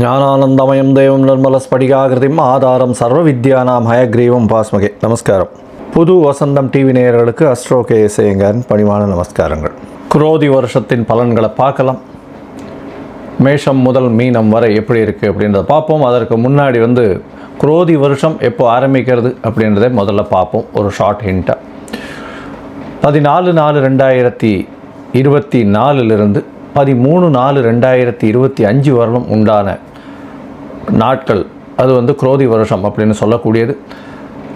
ஞானானந்தமயம் தெய்வம் நிர்மல ஸ்படிகாகிருதிம் ஆதாரம் சர்வ வித்யானாம் ஹயக்ரீவம் பாஸ்மகே. நமஸ்காரம். புது வசந்தம் டிவி நேயர்களுக்கு அஸ்ட்ரோ கே எஸ்ஐயங்கன் பணிவான நமஸ்காரங்கள். குரோதி வருஷத்தின் பலன்களை பார்க்கலாம். மேஷம் முதல் மீனம் வரை எப்படி இருக்குது அப்படின்றத பார்ப்போம். அதற்கு முன்னாடி வந்து குரோதி வருஷம் எப்போ ஆரம்பிக்கிறது அப்படின்றத முதல்ல பார்ப்போம். ஒரு ஷார்ட் ஹிண்ட்டாக பதினாலு நாலு ரெண்டாயிரத்தி இருபத்தி நாலுலேருந்து பதிமூணு நாலு ரெண்டாயிரத்தி இருபத்தி அஞ்சு வருடம் உண்டான நாட்கள். அது வந்து குரோதி வருஷம் அப்படின்னு சொல்லக்கூடியது.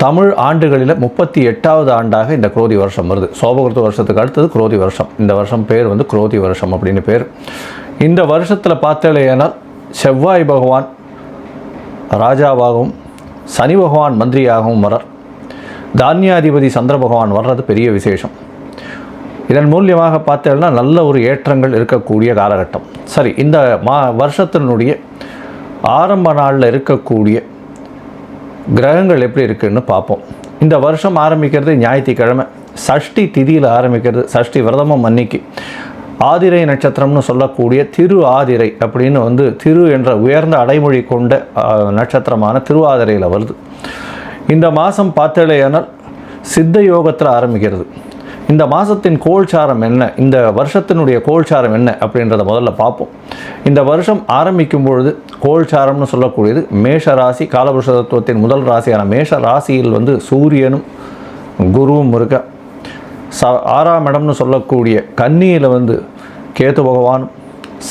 தமிழ் ஆண்டுகளில் முப்பத்தி எட்டாவது ஆண்டாக இந்த குரோதி வருஷம் வருது. சோபகிருத்த வருஷத்துக்கு அடுத்தது குரோதி வருஷம். இந்த வருஷம் பேர் வந்து குரோதி வருஷம் அப்படின்னு பேர். இந்த வருஷத்தில் பார்த்தேனால் செவ்வாய் பகவான் ராஜாவாகவும் சனி பகவான் மந்திரியாகவும் வரார் தானியாதிபதி சந்திர பகவான் வர்றது பெரிய விசேஷம். இதன் மூலியமாக பார்த்தீங்கன்னா நல்ல ஒரு ஏற்றங்கள் இருக்கக்கூடிய காலகட்டம். சரி இந்த மா வருஷத்தினுடைய ஆரம்ப நாளில் இருக்கக்கூடிய கிரகங்கள் எப்படி இருக்குன்னு பார்ப்போம். இந்த வருஷம் ஆரம்பிக்கிறது ஞாயிற்றுக்கிழமை. சஷ்டி திதியில் ஆரம்பிக்கிறது சஷ்டி விரதமும் அன்னைக்கு. ஆதிரை நட்சத்திரம்னு சொல்லக்கூடிய திரு ஆதிரை அப்படின்னு வந்து திரு என்ற உயர்ந்த அடைமொழி கொண்ட நட்சத்திரமான திருவாதிரையில் வருது. இந்த மாதம் பார்த்தேலையானால் சித்த யோகத்தில் ஆரம்பிக்கிறது. இந்த மாதத்தின் கோல்சாரம் என்ன? இந்த வருஷத்தினுடைய கோல்சாரம் என்ன? அப்படின்றத முதல்ல பார்ப்போம். இந்த வருஷம் ஆரம்பிக்கும் பொழுது கோல்சாரம்னு சொல்லக்கூடியது மேஷ ராசி காலபுருஷ தத்துவத்தின் முதல் ராசியான மேஷ ராசியில் வந்து சூரியனும் குருவும் இருக்க. ச ஆறாம் இடம்னு சொல்லக்கூடிய கன்னியில் வந்து கேது பகவானும்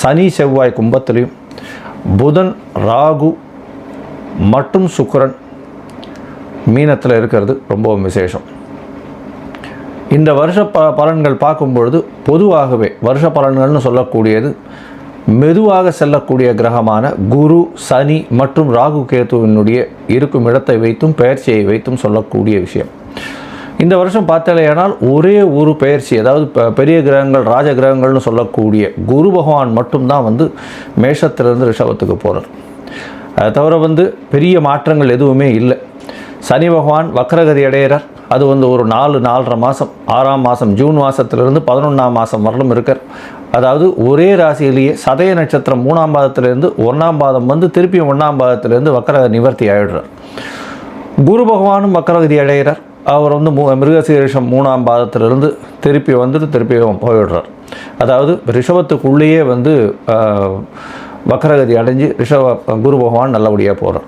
சனி செவ்வாய் கும்பத்திலையும் புதன் ராகு மற்றும் சுக்கரன் மீனத்தில் இருக்கிறது ரொம்பவும் விசேஷம். இந்த வருஷ ப பலன்கள் பார்க்கும்பொழுது பொதுவாகவே வருஷ பலன்கள்னு சொல்லக்கூடியது மெதுவாக செல்லக்கூடிய கிரகமான குரு சனி மற்றும் ராகு கேத்துவினுடைய இருக்கும் இடத்தை வைத்தும் பெயர்ச்சியை வைத்தும் சொல்லக்கூடிய விஷயம். இந்த வருஷம் பார்த்தாலேயானால் ஒரே ஒரு பெயர்ச்சி அதாவது பெரிய கிரகங்கள் ராஜ கிரகங்கள்னு சொல்லக்கூடிய குரு பகவான் மட்டும்தான் வந்து மேஷத்திலிருந்து ரிஷபத்துக்கு போகிறார் அதை தவிர வந்து பெரிய மாற்றங்கள் எதுவுமே இல்லை. சனி பகவான் வக்ரகதி அடையிறார் அது வந்து ஒரு நாலு நாலரை மாதம் ஆறாம் மாதம் ஜூன் மாதத்துலேருந்து பதினொன்றாம் மாதம் வரலும் இருக்கார். அதாவது ஒரே ராசியிலேயே சதய நட்சத்திரம் மூணாம் பாதத்திலிருந்து ஒன்றாம் பாதம் வந்து திருப்பியும் ஒன்றாம் பாதத்திலேருந்து வக்கர நிவர்த்தி ஆயிடுறார். குரு பகவானும் வக்கரகதி அடைகிறார். அவர் வந்து மூ மிருகசீரிஷம் மூணாம் பாதத்திலிருந்து திருப்பி வந்துட்டு திருப்பி போயிடுறார். அதாவது ரிஷபத்துக்குள்ளேயே வந்து வக்கரகதி அடைஞ்சு ரிஷப குரு பகவான் நல்லபடியாக போகிறார்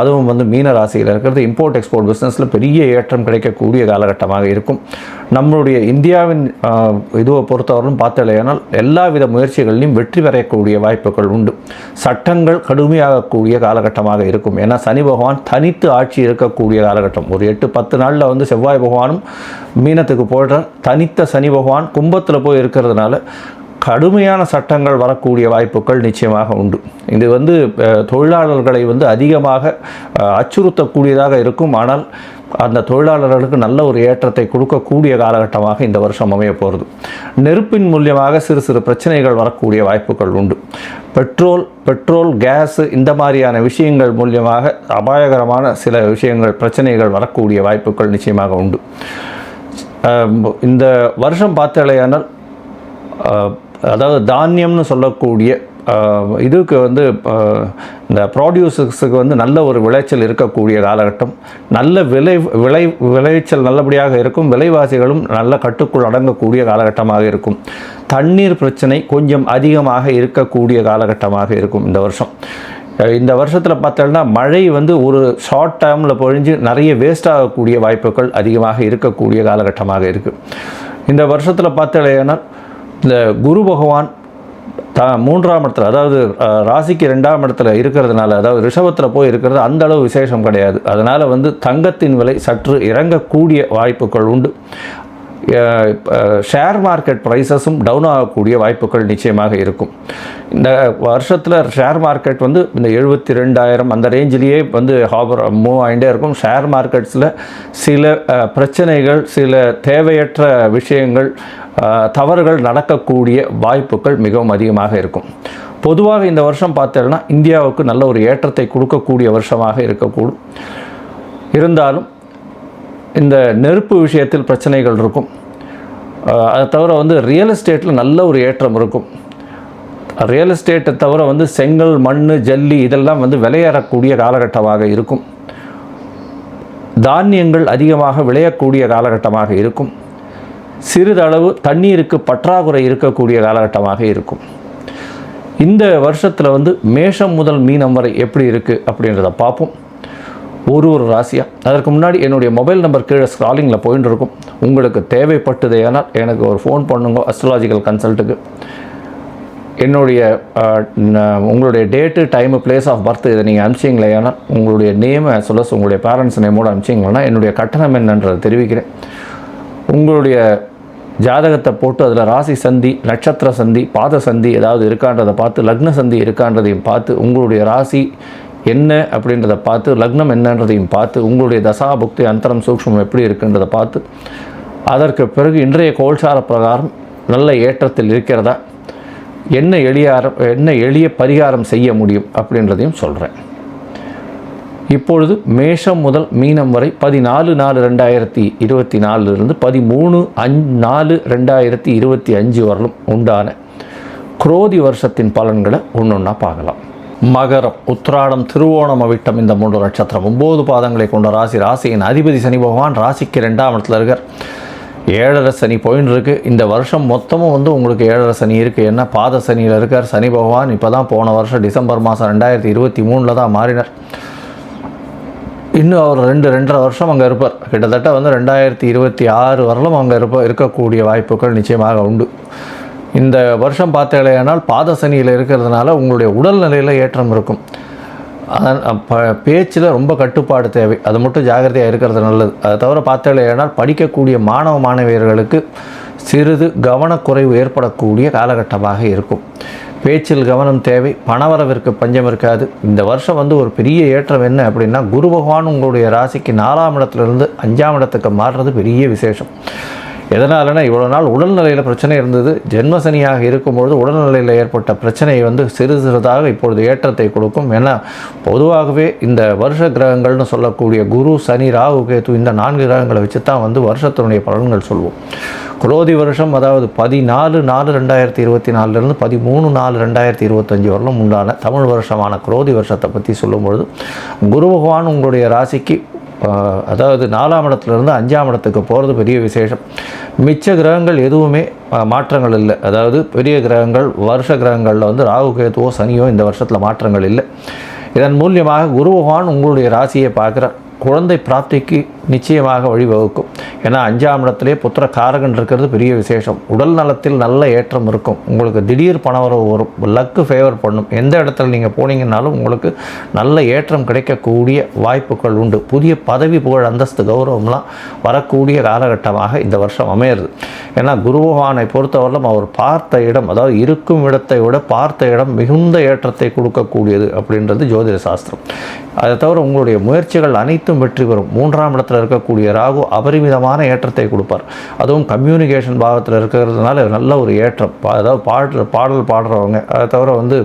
அதுவும் வந்து மீன ராசியில் இருக்கிறது இம்போர்ட் எக்ஸ்போர்ட் பிஸ்னஸில் பெரிய ஏற்றம் கிடைக்கக்கூடிய காலகட்டமாக இருக்கும். நம்மளுடைய இந்தியாவின் இதுவை பொறுத்தவரையும் பார்த்தலையானால் எல்லா வித முயற்சிகளிலும் வெற்றி பெறக்கூடிய வாய்ப்புகள் உண்டு. சட்டங்கள் கடுமையாகக்கூடிய காலகட்டமாக இருக்கும். ஏன்னா சனி பகவான் தனித்து ஆட்சி இருக்கக்கூடிய காலகட்டம். ஒரு எட்டு பத்து நாளில் வந்து செவ்வாய் பகவானும் மீனத்துக்கு போடுறார் தனித்த சனி பகவான் கும்பத்தில் போய் இருக்கிறதுனால கடுமையான சட்டங்கள் வரக்கூடிய வாய்ப்புகள் நிச்சயமாக உண்டு. இது வந்து தொழிலாளர்களை வந்து அதிகமாக அச்சுறுத்தக்கூடியதாக இருக்கும். ஆனால் அந்த தொழிலாளர்களுக்கு நல்ல ஒரு ஏற்றத்தை கொடுக்கக்கூடிய காலகட்டமாக இந்த வருஷம் அமைய போகிறது நெருப்பின் மூலியமாக சிறு சிறு பிரச்சனைகள் வரக்கூடிய வாய்ப்புகள் உண்டு. பெட்ரோல் பெட்ரோல் கேஸ் இந்த மாதிரியான விஷயங்கள் மூலியமாக அபாயகரமான சில விஷயங்கள் பிரச்சனைகள் வரக்கூடிய வாய்ப்புகள் நிச்சயமாக உண்டு. இந்த வருஷம் பார்த்தாலேயானால் அதாவது தானியம்னு சொல்லக்கூடிய இதுக்கு வந்து இந்த ப்ராடியூசர்ஸுக்கு வந்து நல்ல ஒரு விளைச்சல் இருக்கக்கூடிய காலகட்டம். நல்ல விளை விளை விளைச்சல் நல்லபடியாக இருக்கும். விலைவாசிகளும் நல்ல கட்டுக்குள் அடங்கக்கூடிய காலகட்டமாக இருக்கும். தண்ணீர் பிரச்சனை கொஞ்சம் அதிகமாக இருக்கக்கூடிய காலகட்டமாக இருக்கும் இந்த வருஷம். இந்த வருஷத்தில் பார்த்தோம்னா மழை வந்து ஒரு ஷார்ட் டேர்மில் பொழிஞ்சு நிறைய வேஸ்ட் ஆகக்கூடிய வாய்ப்புகள் அதிகமாக இருக்கக்கூடிய காலகட்டமாக இருக்குது இந்த வருஷத்தில் பார்த்தலையானால் இந்த குரு பகவான் த மூன்றாம் இடத்துல அதாவது ராசிக்கு ரெண்டாம் இடத்துல இருக்கிறதுனால அதாவது ரிஷபத்தில் போய் இருக்கிறது அந்த அளவு விசேஷம் கிடையாது. அதனால் வந்து தங்கத்தின் விலை சற்று இறங்கக்கூடிய வாய்ப்புகள் உண்டு. ஷேர் மார்க்கெட் ப்ரைஸஸும் டவுன் ஆகக்கூடிய வாய்ப்புகள் நிச்சயமாக இருக்கும். இந்த வருஷத்தில் ஷேர் மார்க்கெட் வந்து இந்த எழுபத்தி ரெண்டாயிரம் அந்த ரேஞ்சிலேயே வந்து ஹாபர் மூவ் ஆகிட்டே இருக்கும். ஷேர் மார்க்கெட்ஸில் சில பிரச்சனைகள் சில தேவையற்ற விஷயங்கள் தவறுகள் நடக்கக்கூடிய வாய்ப்புகள் மிகவும் அதிகமாக இருக்கும். பொதுவாக இந்த வருஷம் பார்த்தோன்னா இந்தியாவுக்கு நல்ல ஒரு ஏற்றத்தை கொடுக்கக்கூடிய வருஷமாக இருக்கக்கூடும். இருந்தாலும் இந்த நெருப்பு விஷயத்தில் பிரச்சனைகள் இருக்கும். அதை தவிர வந்து ரியல் எஸ்டேட்டில் நல்ல ஒரு ஏற்றம் இருக்கும். ரியல் எஸ்டேட்டை தவிர வந்து செங்கல் மண் ஜல்லி இதெல்லாம் வந்து விளையாடக்கூடிய காலகட்டமாக இருக்கும். தானியங்கள் அதிகமாக விளையக்கூடிய காலகட்டமாக இருக்கும். சிறிதளவு தண்ணீருக்கு பற்றாக்குறை இருக்கக்கூடிய காலகட்டமாக இருக்கும். இந்த வருஷத்தில் வந்து மேஷம் முதல் மீனம் வரை எப்படி இருக்குது அப்படின்றத பார்ப்போம். ஒரு ஒரு ராசியாக அதற்கு முன்னாடி என்னுடைய மொபைல் நம்பர் கீழே ஸ்க்ராலிங்கில் போயிட்டு இருக்கும் உங்களுக்கு தேவைப்பட்டதேனால் எனக்கு ஒரு ஃபோன் பண்ணுங்க அஸ்ட்ராலாஜிக்கல் கன்சல்ட்டுக்கு என்னுடைய உங்களுடைய date time place of birth இதை நீங்கள் அனுப்பிச்சிங்களே ஏன்னா உங்களுடைய நேமை as உங்களுடைய பேரண்ட்ஸ் நேமோடு அனுப்பிச்சிங்களேன்னா என்னுடைய கட்டணம் என்னன்றதை தெரிவிக்கிறேன். உங்களுடைய ஜாதகத்தை போட்டு அதில் ராசி சந்தி நட்சத்திர சந்தி பாத சந்தி ஏதாவது இருக்கான்றதை பார்த்து லக்ன சந்தி இருக்கான்றதையும் பார்த்து உங்களுடைய ராசி என்ன அப்படின்றத பார்த்து லக்னம் என்னன்றதையும் பார்த்து உங்களுடைய தசா புக்தி அந்தரம் சூக்ஷ்மம் எப்படி இருக்குன்றதை பார்த்து அதற்கு பிறகு இன்றைய கோல்சார பிரகாரம் நல்ல ஏற்றத்தில் இருக்கிறதா? என்ன எளியாரம் என்ன எளிய பரிகாரம் செய்ய முடியும் அப்படின்றதையும் சொல்கிறேன் இப்பொழுது மேஷம் முதல் மீனம் வரை பதினாலு நாலு ரெண்டாயிரத்தி இருபத்தி நாலுலேருந்து பதிமூணு அஞ் நாலு ரெண்டாயிரத்தி இருபத்தி அஞ்சு வரலும் உண்டான குரோதி வருஷத்தின் பலன்களை ஒன்று ஒன்றா பார்க்கலாம். மகரம் உத்திராடம் திருவோணம் அவிட்டம் இந்த மூன்று நட்சத்திரம். ஒம்பது பாதங்களை கொண்ட ராசி ராசியின் அதிபதி சனி பகவான் ராசிக்கு ரெண்டாம் இடத்துல இருக்கார். ஏழரை சனி போயின்னு இருக்குது இந்த வருஷம் மொத்தமும் வந்து உங்களுக்கு ஏழரை சனி இருக்குது என்ன? பாத சனியில் இருக்கார். சனி பகவான் இப்போ தான் போன வருஷம் டிசம்பர் மாதம் ரெண்டாயிரத்தி இருபத்தி மூணில் தான் மாறினார். இன்னும் அவர் ரெண்டு ரெண்டரை வருஷம் அங்கே இருப்பார். கிட்டத்தட்ட வந்து ரெண்டாயிரத்தி இருபத்தி ஆறு வரலும் அங்கே இருப்ப இருக்கக்கூடிய வாய்ப்புகள் நிச்சயமாக உண்டு. இந்த வருஷம் பார்த்தீங்களேனால் பாதசனியில் இருக்கிறதுனால உங்களுடைய உடல்நிலையில் ஏற்றம் இருக்கும். பேச்சில் ரொம்ப கட்டுப்பாடு தேவை. அது மட்டும் ஜாகிரதையாக இருக்கிறது நல்லது. அதை தவிர பார்த்தீங்களேனால் படிக்கக்கூடிய மாணவ மாணவியர்களுக்கு சிறிது கவனக்குறைவு ஏற்படக்கூடிய காலகட்டமாக இருக்கும். பேச்சில் கவனம் தேவை. பணவரவிற்கு பஞ்சம் இருக்காது. இந்த வருஷம் வந்து ஒரு பெரிய ஏற்றம் என்ன அப்படின்னா குரு பகவான் உங்களுடைய ராசிக்கு நாலாம் இடத்துலேருந்து அஞ்சாம் இடத்துக்கு மாறுறது பெரிய விசேஷம். எதனாலனா இவ்வளோ நாள் உடல்நிலையில் பிரச்சனை இருந்தது. ஜென்மசனியாக இருக்கும்பொழுது உடல்நிலையில் ஏற்பட்ட பிரச்சனை வந்து சிறு சிறிதாக இப்பொழுது ஏற்றத்தை கொடுக்கும். ஏன்னா பொதுவாகவே இந்த வருஷ கிரகங்கள்னு சொல்லக்கூடிய குரு சனி ராகு கேது இந்த நான்கு கிரகங்களை வச்சு தான் வந்து வருஷத்தினுடைய பலன்கள் சொல்வோம். குரோதி வருஷம் அதாவது பதினாலு நாலு ரெண்டாயிரத்தி இருபத்தி நாலுலேருந்து பதிமூணு நாலு ரெண்டாயிரத்தி இருபத்தஞ்சி வரலும் உண்டான தமிழ் வருஷமான குரோதி வருஷத்தை பற்றி சொல்லும்பொழுது குரு பகவான் உங்களுடைய ராசிக்கு அதாவது நாலாம் இடத்துலேருந்து அஞ்சாம் இடத்துக்கு போகிறது பெரிய விசேஷம். மிச்ச கிரகங்கள் எதுவுமே மாற்றங்கள் இல்லை. அதாவது பெரிய கிரகங்கள் வருஷ கிரகங்களில் வந்து ராகு கேதுவோ சனியோ இந்த வருஷத்தில் மாற்றங்கள் இல்லை. இதன் மூலியமாக குரு பகவான் உங்களுடைய ராசியை பார்க்குற குழந்தை பிராப்திக்கு நிச்சயமாக வழிவகுக்கும். ஏன்னா அஞ்சாம் இடத்திலே புத்திர காரகன் இருக்கிறது பெரிய விசேஷம். உடல் நலத்தில் நல்ல ஏற்றம் இருக்கும். உங்களுக்கு திடீர் பணவரவு வரும். லக்கு ஃபேவர் பண்ணும். எந்த இடத்துல நீங்கள் போனீங்கன்னாலும் உங்களுக்கு நல்ல ஏற்றம் கிடைக்கக்கூடிய வாய்ப்புகள் உண்டு. புதிய பதவி புகழ் அந்தஸ்து கௌரவம்லாம் வரக்கூடிய காலகட்டமாக இந்த வருஷம் அமையிறது. ஏன்னா குரு பகவானை பொறுத்தவரையிலும் அவர் பார்த்த இடம் அதாவது இருக்கும் இடத்தை விட பார்த்த இடம் மிகுந்த ஏற்றத்தை கொடுக்கக்கூடியது அப்படின்றது ஜோதிட சாஸ்திரம். அதை தவிர உங்களுடைய முயற்சிகள் அனைத்தும் வெற்றி பெறும். மூன்றாம் இடத்துல இருக்கக்கூடிய ராகு அபரிமிதமான ஏற்றத்தை கொடுப்பார். அதுவும் கம்யூனிகேஷன் பாகத்தில் இருக்கிறதுனால நல்ல ஒரு ஏற்றம். அதாவது பாடுற பாடல் பாடுறவங்க அதை தவிர வந்து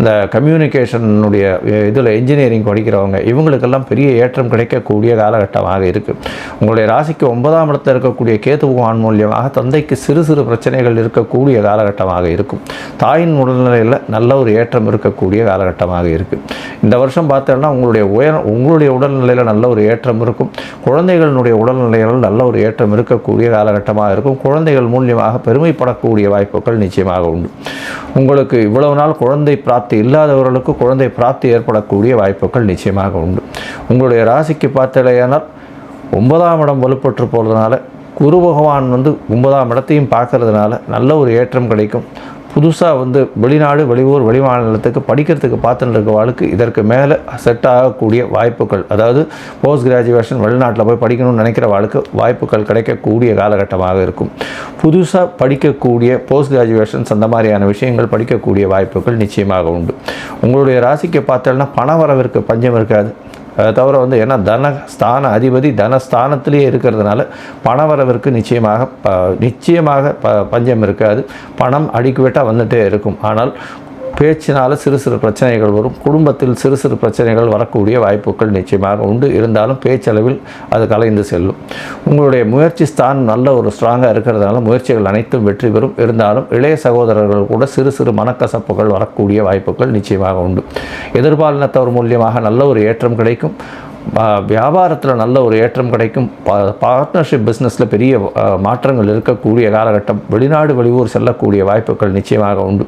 இந்த கம்யூனிகேஷனுடைய இதில் இன்ஜினியரிங் படிக்கிறவங்க இவங்களுக்கெல்லாம் பெரிய ஏற்றம் கிடைக்கக்கூடிய காலகட்டமாக இருக்குது உங்களுடைய ராசிக்கு ஒன்பதாம் இடத்தில் இருக்கக்கூடிய கேது பகவான் மூலியமாக தந்தைக்கு சிறு சிறு பிரச்சனைகள் இருக்கக்கூடிய காலகட்டமாக இருக்கும். தாயின் உடல்நிலையில் நல்ல ஒரு ஏற்றம் இருக்கக்கூடிய காலகட்டமாக இருக்குது இந்த வருஷம் பார்த்தோம்னா உங்களுடைய உயர் உங்களுடைய உடல்நிலையில் நல்ல ஒரு ஏற்றம் இருக்கும். குழந்தைகளினுடைய உடல்நிலைகள் நல்ல ஒரு ஏற்றம் இருக்கக்கூடிய காலகட்டமாக இருக்கும். குழந்தைகள் மூலியமாக பெருமைப்படக்கூடிய வாய்ப்புகள் நிச்சயமாக உண்டு. உங்களுக்கு இவ்வளவு நாள் குழந்தை பிராப்தி இல்லாதவர்களுக்கு குழந்தை பிராப்தி ஏற்படக்கூடிய வாய்ப்புகள் நிச்சயமாக உண்டு. உங்களுடைய ராசிக்கு பார்த்தலையானால் ஒன்பதாம் இடம் வலுப்பட்டு போகிறதுனால குரு பகவான் வந்து ஒன்பதாம் இடத்தையும் பார்க்கறதுனால நல்ல ஒரு ஏற்றம் கிடைக்கும். புதுசாக வந்து வெளிநாடு வெளியூர் வெளிமாநிலத்துக்கு படிக்கிறதுக்கு பார்த்துட்டு இருக்க வாழ்க்கை இதற்கு மேலே செட் ஆகக்கூடிய வாய்ப்புகள். அதாவது போஸ்ட் கிராஜுவேஷன் வெளிநாட்டில் போய் படிக்கணும்னு நினைக்கிற வாழ்க்கை வாய்ப்புகள் கிடைக்கக்கூடிய காலகட்டமாக இருக்கும். புதுசாக படிக்கக்கூடிய போஸ்ட் கிராஜுவேஷன்ஸ் அந்த மாதிரியான விஷயங்கள் படிக்கக்கூடிய வாய்ப்புகள் நிச்சயமாக உண்டு. உங்களுடைய ராசிக்கு பார்த்தோம்னா பண வரவிற்கு பஞ்சம் இருக்காது. தவிர வந்து ஏன்னா தன ஸ்தான அதிபதி தனஸ்தானத்திலேயே இருக்கிறதுனால பணவரவிற்கு நிச்சயமாக ப நிச்சயமாக ப பஞ்சம் இருக்காது. பணம் அடிக்குவேட்டாக வந்துகிட்டே இருக்கும். ஆனால் பேச்சினால் சிறு சிறு பிரச்சனைகள் வரும். குடும்பத்தில் சிறு சிறு பிரச்சனைகள் வரக்கூடிய வாய்ப்புகள் நிச்சயமாக உண்டு. இருந்தாலும் பேச்சளவில் அது கலைந்து செல்லும். உங்களுடைய முயற்சி ஸ்தான் நல்ல ஒரு ஸ்ட்ராங்காக இருக்கிறதுனால முயற்சிகள் அனைத்தும் வெற்றி பெறும். இருந்தாலும் இளைய சகோதரர்கள் கூட சிறு சிறு மனக்கசப்புகள் வரக்கூடிய வாய்ப்புகள் நிச்சயமாக உண்டு. எதிர்பாலினத்தவர் மூலியமாக நல்ல ஒரு ஏற்றம் கிடைக்கும். வியாபாரத்தில் நல்ல ஒரு ஏற்றம் கிடைக்கும். பார்ட்னர்ஷிப் பிஸ்னஸில் பெரிய மாற்றங்கள் இருக்கக்கூடிய காலகட்டம். வெளிநாடு வெளியூர் செல்லக்கூடிய வாய்ப்புகள் நிச்சயமாக உண்டு.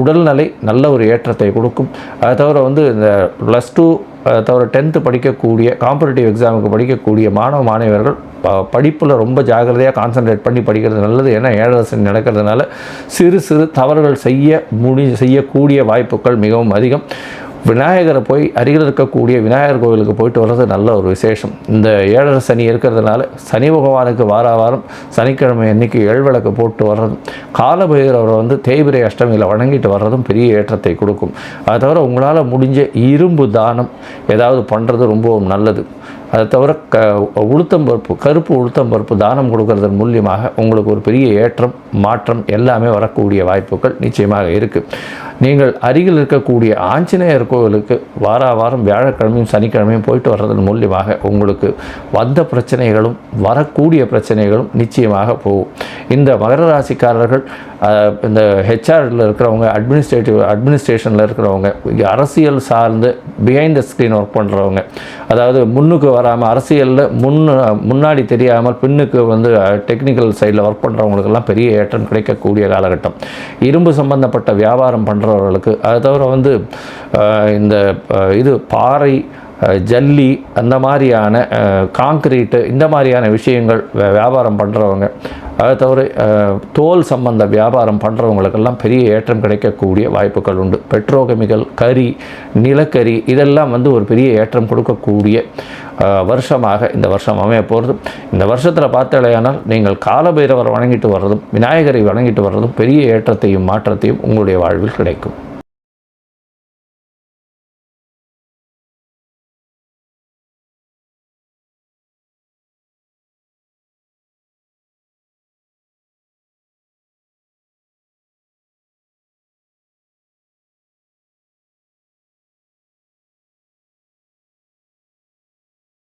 உடல்நிலை நல்ல ஒரு ஏற்றத்தை கொடுக்கும். அதை தவிர வந்து இந்த ப்ளஸ் டூ தவிர டென்த்து படிக்கக்கூடிய காம்படிட்டிவ் எக்ஸாமுக்கு படிக்கக்கூடிய மாணவ மாணவியர்கள் படிப்பில் ரொம்ப ஜாகிரதையாக கான்சன்ட்ரேட் பண்ணி படிக்கிறது நல்லது. ஏன்னா ஏழரசு நடக்கிறதுனால சிறு சிறு தவறுகள் செய்ய முடி செய்யக்கூடிய வாய்ப்புகள் மிகவும் அதிகம். விநாயகரை போய் அருகில் இருக்கக்கூடிய விநாயகர் கோவிலுக்கு போயிட்டு வர்றது நல்ல ஒரு விசேஷம். இந்த ஏழரை சனி இருக்கிறதுனால சனி பகவானுக்கு வார வாரம் சனிக்கிழமை அன்னைக்கு ஏழ்விளக்கு போட்டு வர்றதும் காலபைரவரை வந்து தேய்பிரை அஷ்டமியில் வணங்கிட்டு வர்றதும் பெரிய ஏற்றத்தை கொடுக்கும். அதை தவிர உங்களால் முடிஞ்ச இரும்பு தானம் ஏதாவது பண்ணுறது ரொம்பவும் நல்லது. அதை தவிர க உளுத்தம்பருப்பு கருப்பு உளுத்தம்பருப்பு தானம் கொடுக்கறதன் மூலியமாக உங்களுக்கு ஒரு பெரிய ஏற்றம் மாற்றம் எல்லாமே வரக்கூடிய வாய்ப்புகள் நிச்சயமாக இருக்குது நீங்கள் அருகில் இருக்கக்கூடிய ஆஞ்சநேயர் கோவிலுக்கு வார வாரம் வியாழக்கிழமையும் சனிக்கிழமையும் போயிட்டு வர்றதன் மூலியமாக உங்களுக்கு வந்த பிரச்சனைகளும் வரக்கூடிய பிரச்சனைகளும் நிச்சயமாக போகும். இந்த மகர ராசிக்காரர்கள் இந்த ஹெச்ஆரில் இருக்கிறவங்க அட்மினிஸ்ட்ரேட்டிவ் அட்மினிஸ்ட்ரேஷனில் இருக்கிறவங்க அரசியல் சார்ந்து பிஹைண்ட் த ஸ்க்ரீன் ஒர்க் பண்ணுறவங்க அதாவது முன்னுக்கு வர வராமல் அரசியலில் முன் முன்னாடி தெரியாமல் பின்னுக்கு வந்து டெக்னிக்கல் சைடில் ஒர்க் பண்ணுறவங்களுக்கெல்லாம் பெரிய ஏற்றம் கிடைக்கக்கூடிய காலகட்டம். இரும்பு சம்பந்தப்பட்ட வியாபாரம் பண்ணுறவர்களுக்கு அதை தவிர வந்து இந்த இது பாறை ஜல்லி அந்த மாதிரியான காங்கிரீட்டு இந்த மாதிரியான விஷயங்கள் வியாபாரம் பண்ணுறவங்க அதை தவிர தோல் சம்பந்த வியாபாரம் பண்ணுறவங்களுக்கெல்லாம் பெரிய ஏற்றம் கிடைக்கக்கூடிய வாய்ப்புகள் உண்டு. பெட்ரோகெமிக்கல் கறி நிலக்கரி இதெல்லாம் வந்து ஒரு பெரிய ஏற்றம் கொடுக்கக்கூடிய வருஷமாக இந்த வருஷம் அமைய போகிறது இந்த வருஷத்தில் பார்த்தாலேயானால் நீங்கள் காலபைரவர் வணங்கிட்டு வர்றதும் விநாயகரை வணங்கிட்டு வர்றதும் பெரிய ஏற்றத்தையும் மாற்றத்தையும் உங்களுடைய வாழ்வில் கிடைக்கும்.